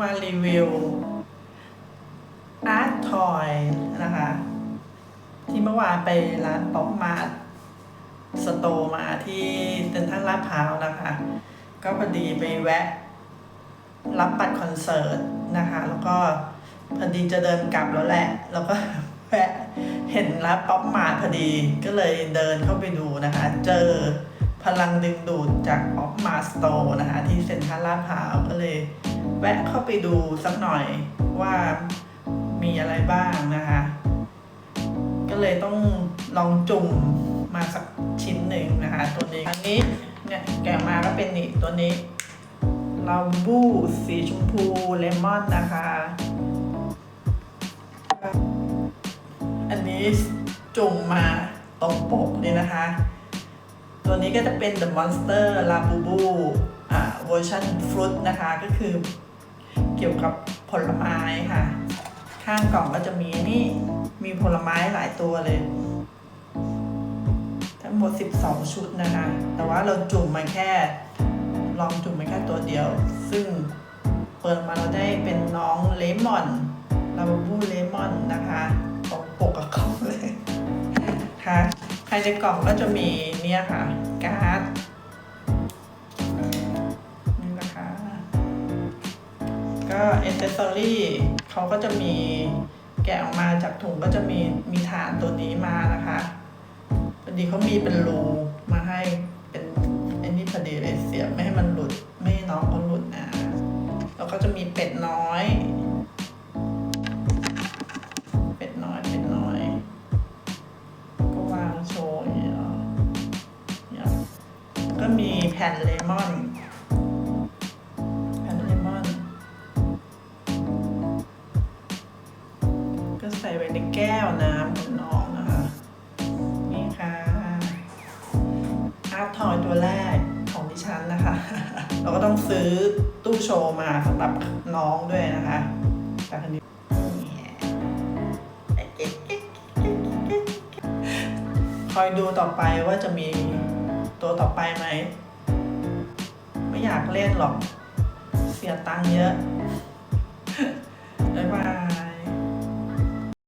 มารีวิวอาร์ตทอยนะคะ ที่เมื่อวานไปร้านป๊อปมาร์ทสโตมาที่เซ็นทรัลลาดพร้าวนะคะ ก็พอดีไปแวะ รับบัตรคอนเสิร์ตนะคะ แล้วก็พอดีจะเดินกลับแล้วแหละ แล้วก็แวะเห็นร้านป๊อปมาร์พอดีก็เลยเดินเข้าไปดูนะคะ เจอพลังดึงดูดจากป๊อปมาสโตนะคะ ที่เซ็นทรัลลาดพร้าวก็เลย แวะเข้าไปดูสักหน่อยว่ามีอะไรบ้างนะคะ ก็เลยต้องลองจุ่มมาสักชิ้นหนึ่งนะคะ ตัวนี้อันนี้เนี่ยแกะมาก็เป็นนี่ตัวนี้ลาบูสีชมพูเลมอนนะคะ อันนี้จุ่มมาตรงปกนี่นะคะ ตัวนี้ก็จะเป็น The Monster Labubu อ่าเวอร์ชันฟรุตนะคะ ก็คือเกี่ยวกับผลไม้ค่ะ ข้างกล่องก็จะมีนี่ มีผลไม้หลายตัวเลย ทั้งหมด 12 ชุดนะคะ แต่ว่าเราจุ่มมาแค่ ลองจุ่มมาแค่ตัวเดียว ซึ่งเปิดมาเราได้เป็นน้องเลมอนลาบูบูเลมอนนะคะตรงปกกับกล่องเลยค่ะ ภายในกล่องก็จะมีเนี่ยค่ะการ์ดนี่นะคะก็เอเซอรี่เขาก็จะมีแกะออกมาจากถุงก็จะมีมีฐานตัวนี้มานะคะพอดีเขามีเป็นรูมาให้เป็นไอ้นี่พอดีเลยเสียบไม่ให้มันหลุดไม่ให้น้องเขาหลุดนะแล้วก็จะมีเป็ดน้อย แผ่นเลมอนแผ่นเลมอน ก็ใส่ไว้ในแก้วน้ำของน้องนะคะ นี่ค่ะอาร์ทอยตัวแรกของดิฉันนะคะ เราก็ต้องซื้อตู้โชว์มาสำหรับน้องด้วยนะคะแต่คันนี้คอยดูต่อไปว่าจะมีตัวต่อไปไหม อยากเล่นหรอก เสียตังค์เยอะ บ๊ายบาย